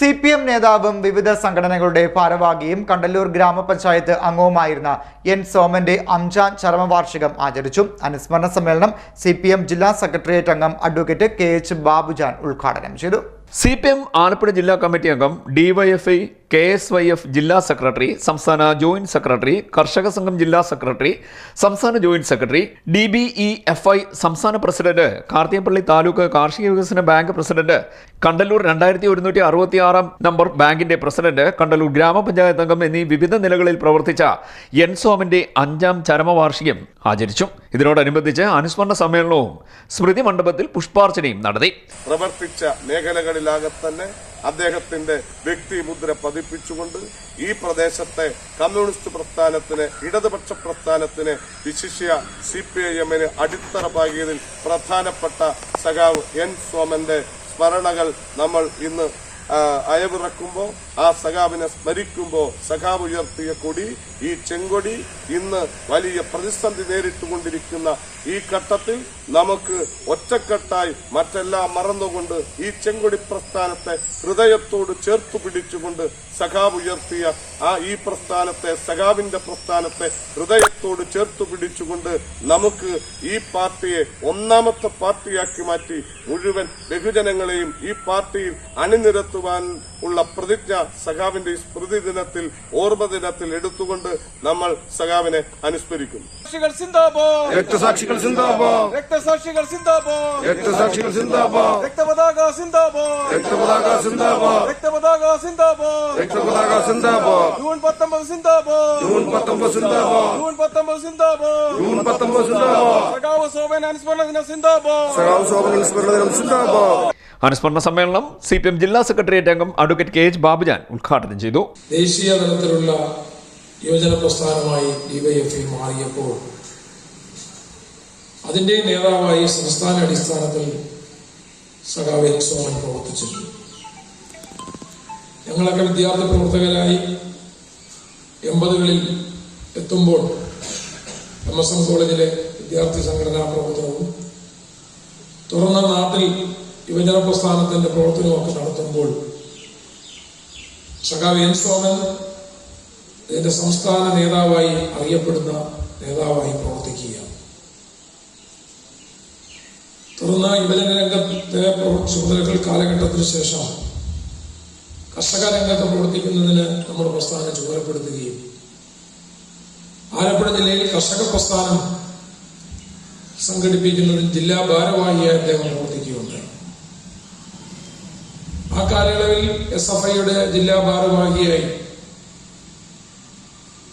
C P M നേതാവും വിവിധ സംഘടനകളുടെ ഭാരവാഹിയും കണ്ടല്ലൂർ ഗ്രാമപഞ്ചായത്ത് അംഗവുമായിരുന്ന എൻ സോമന്റെ അഞ്ചാം ചരമവാർഷികം ആചരിച്ചു. അനുസ്മരണ സമ്മേളനം സി ജില്ലാ സെക്രട്ടേറിയറ്റ് അംഗം അഡ്വക്കേറ്റ് കെ എച്ച് ബാബുജാൻ ഉദ്ഘാടനം ചെയ്തു. സി പി എം ആലപ്പുഴ ജില്ലാ കമ്മിറ്റി അംഗം DYFI K S Y F ജില്ലാ സെക്രട്ടറി സംസ്ഥാന ജോയിന്റ് സെക്രട്ടറി കർഷക സംഘം ജില്ലാ സെക്രട്ടറി സംസ്ഥാന joint secretary D B E F I സംസ്ഥാന പ്രസിഡന്റ് കാർത്തിയപ്പള്ളി താലൂക്ക് കാർഷിക വികസന ബാങ്ക് പ്രസിഡന്റ് കണ്ടല്ലൂർ രണ്ടായിരത്തി ഒരുന്നൂറ്റി അറുപത്തി ആറാം നമ്പർ ബാങ്കിന്റെ പ്രസിഡന്റ് കണ്ടല്ലൂർ ഗ്രാമപഞ്ചായത്ത് അംഗം എന്നീ വിവിധ നിലകളിൽ പ്രവർത്തിച്ച എൻസോമിന്റെ അഞ്ചാം ചരമവാർഷികം ആചരിച്ചു. ഇതിനോടനുബന്ധിച്ച് അനുസ്മരണ സമ്മേളനവും സ്മൃതി മണ്ഡപത്തിൽ പുഷ്പാർച്ചനയും നടത്തി. പ്രവർത്തിച്ച മേഖലകളിലാകെ തന്നെ അദ്ദേഹത്തിന്റെ വ്യക്തിമുദ്ര പതിപ്പിച്ചുകൊണ്ട് ഈ പ്രദേശത്തെ കമ്മ്യൂണിസ്റ്റ് പ്രസ്ഥാനത്തിന് ഇടതുപക്ഷ പ്രസ്ഥാനത്തിന് വിശിഷ്യ സി പി ഐ എമ്മിന് അടിത്തറ പാകിയതിൽ പ്രധാനപ്പെട്ട സഖാവ് എൻ സോമന്റെ സ്മരണകൾ നമ്മൾ ഇന്ന് അയവിറക്കുമ്പോൾ ആ സഖാവിനെ സ്മരിക്കുമ്പോൾ സഖാവ് ഉയർത്തിയ കൊടി ഈ ചെങ്കൊടി ഇന്ന് വലിയ പ്രതിസന്ധി നേരിട്ടുകൊണ്ടിരിക്കുന്ന ഈ ഘട്ടത്തിൽ നമുക്ക് ഒറ്റക്കെട്ടായി മറ്റെല്ലാം മറന്നുകൊണ്ട് ഈ ചെങ്കൊടി പ്രസ്ഥാനത്തെ ഹൃദയത്തോട് ചേർത്തു പിടിച്ചുകൊണ്ട് സഖാവ് ഉയർത്തിയ ആ ഈ പ്രസ്ഥാനത്തെ സഖാവിന്റെ പ്രസ്ഥാനത്തെ ഹൃദയത്തോട് ചേർത്തു പിടിച്ചുകൊണ്ട് നമുക്ക് ഈ പാർട്ടിയെ ഒന്നാമത്തെ പാർട്ടിയാക്കി മാറ്റി മുഴുവൻ ബഹുജനങ്ങളെയും ഈ പാർട്ടിയിൽ അണിനിരത്തുവാൻ ഉള്ള പ്രതിജ്ഞ സഖാവിന്റെ സ്മൃതി ദിനത്തിൽ ഓർമ്മ ദിനത്തിൽ എടുത്തുകൊണ്ട് നമ്മൾ സഖാവിനെ അനുസ്മരിക്കുന്നു. അനുസ്മരിക്കും രക്തസാക്ഷികൾ സിന്ദാബോ രക്തസാക്ഷികൾ സിന്ദാബോ രക്തസാക്ഷികൾ സിന്ദാബോ രക്തപതാക സിന്ദാബോ രക്തപതാക സിന്ദാബോ രക്തപതാക സിന്ദാബോ രക്തപതാക സിന്ദാബാദ്. ജൂൺ പത്തൊമ്പത് സിന്ദാബോ ജൂൺ പത്തൊമ്പത് സിന്ദാബോ ജൂൺ പത്തൊമ്പത് സിന്ദാബോ ജൂൺ പത്തൊമ്പത് സിന്ദാബോ സഖാവ് സോമൻ അനുസ്മരണ ദിന സിന്ദാബോ സഖാവ് അനുസ്മരണ ദിനം സിന്ദാബോ അനുസ്മരണ സമ്മേളനം സി പി എം ജില്ലാ സെക്രട്ടേറിയറ്റ് അംഗം അഡ്വക്കേറ്റ് കെ എച്ച് ബാബുജാൻ ഉദ്ഘാടനം ചെയ്തു. ദേശീയ തലത്തിലുള്ള യുവജന പ്രസ്ഥാനമായി ഡിവൈഎഫ്ഐ മാറിയപ്പോൾ അതിന്റെ നേതാവായി സംസ്ഥാന അടിസ്ഥാനത്തിൽ സഖാവ് സോമൻ പ്രവർത്തിച്ചിട്ടുണ്ട് ഞങ്ങളൊക്കെ വിദ്യാർത്ഥി പ്രവർത്തകരായി എൺപതുകളിൽ എത്തുമ്പോൾ എം എസ് എം കോളേജിലെ വിദ്യാർത്ഥി സംഘടനാ പ്രവർത്തനവും തുറന്ന നാട്ടിൽ യുവജന പ്രസ്ഥാനത്തിന്റെ പ്രവർത്തനമൊക്കെ നടത്തുമ്പോൾ സഖാവ് എൻ സോമൻ ഇതിന്റെ സംസ്ഥാന നേതാവായി അറിയപ്പെടുന്ന നേതാവായി പ്രവർത്തിക്കുകയാണ് തുടർന്ന് യുവജന രംഗത്തെ ചുമതലകൾ കാലഘട്ടത്തിന് ശേഷം കർഷക രംഗത്ത് പ്രവർത്തിക്കുന്നതിന് നമ്മുടെ പ്രസ്ഥാനം ചുമതലപ്പെടുത്തുകയും ആലപ്പുഴ ജില്ലയിൽ കർഷക പ്രസ്ഥാനം സംഘടിപ്പിക്കുന്നതിൽ ജില്ലാ ഭാരവാഹിയായി അദ്ദേഹം പ്രവർത്തിക്കുകയുണ്ട്. ആ കാലയളവിൽ എസ് എഫ് ഐയുടെ ജില്ലാ ഭാരവാഹിയായി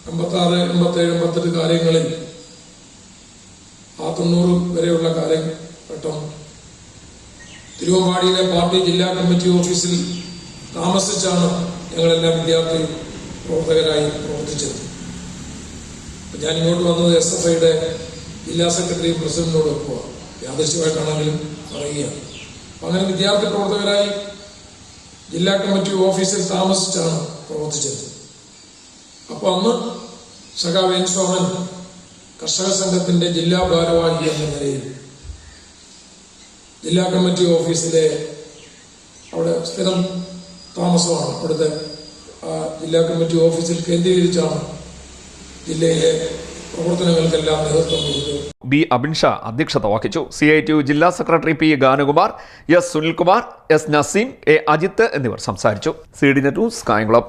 എൺപത്തി അമ്പത്തേഴ് അമ്പത്തെട്ട് കാര്യങ്ങളിൽ ആ തൊണ്ണൂറ് വരെയുള്ള കാലഘട്ടം തിരുവമ്പാടിയിലെ പാർട്ടി ജില്ലാ കമ്മിറ്റി ഓഫീസിൽ താമസിച്ചാണ് ഞങ്ങളെല്ലാം വിദ്യാർത്ഥി പ്രവർത്തകരായി പ്രവർത്തിച്ചത്. ഞാൻ ഇങ്ങോട്ട് വന്നത് എസ് എഫ് ഐയുടെ ജില്ലാ സെക്രട്ടറി പ്രസിഡന്റിനോട് ഒപ്പമാണ് യാദൃശ്യമായിട്ടാണെങ്കിലും പറയുകയാണ്. അങ്ങനെ വിദ്യാർത്ഥി പ്രവർത്തകരായി ജില്ലാ കമ്മിറ്റി ഓഫീസിൽ താമസിച്ചാണ് പ്രവർത്തിച്ചത്. അപ്പൊ അന്ന് സഖാവ് എൻ സോമൻ കർഷക സംഘത്തിന്റെ ജില്ലാ ഭാരവാഹി എന്ന നിലയിൽ ജില്ലാ കമ്മിറ്റി ഓഫീസിലെ അവിടെ സ്ഥിരം താമസമാണ്. അവിടുത്തെ ജില്ലാ കമ്മിറ്റി ഓഫീസിൽ കേന്ദ്രീകരിച്ചാണ് ജില്ലയിലെ പ്രവർത്തനങ്ങൾക്കെല്ലാം നേതൃത്വം കൊടുത്തത്. ബി അബിൻ ഷാ അധ്യക്ഷത വഹിച്ചു. സി ഐ ടി യു ജില്ലാ secretary P Ganakumar S Sunilkumar S Naseem A Ajith എന്നിവർ സംസാരിച്ചു. C D net news Kayamkulam.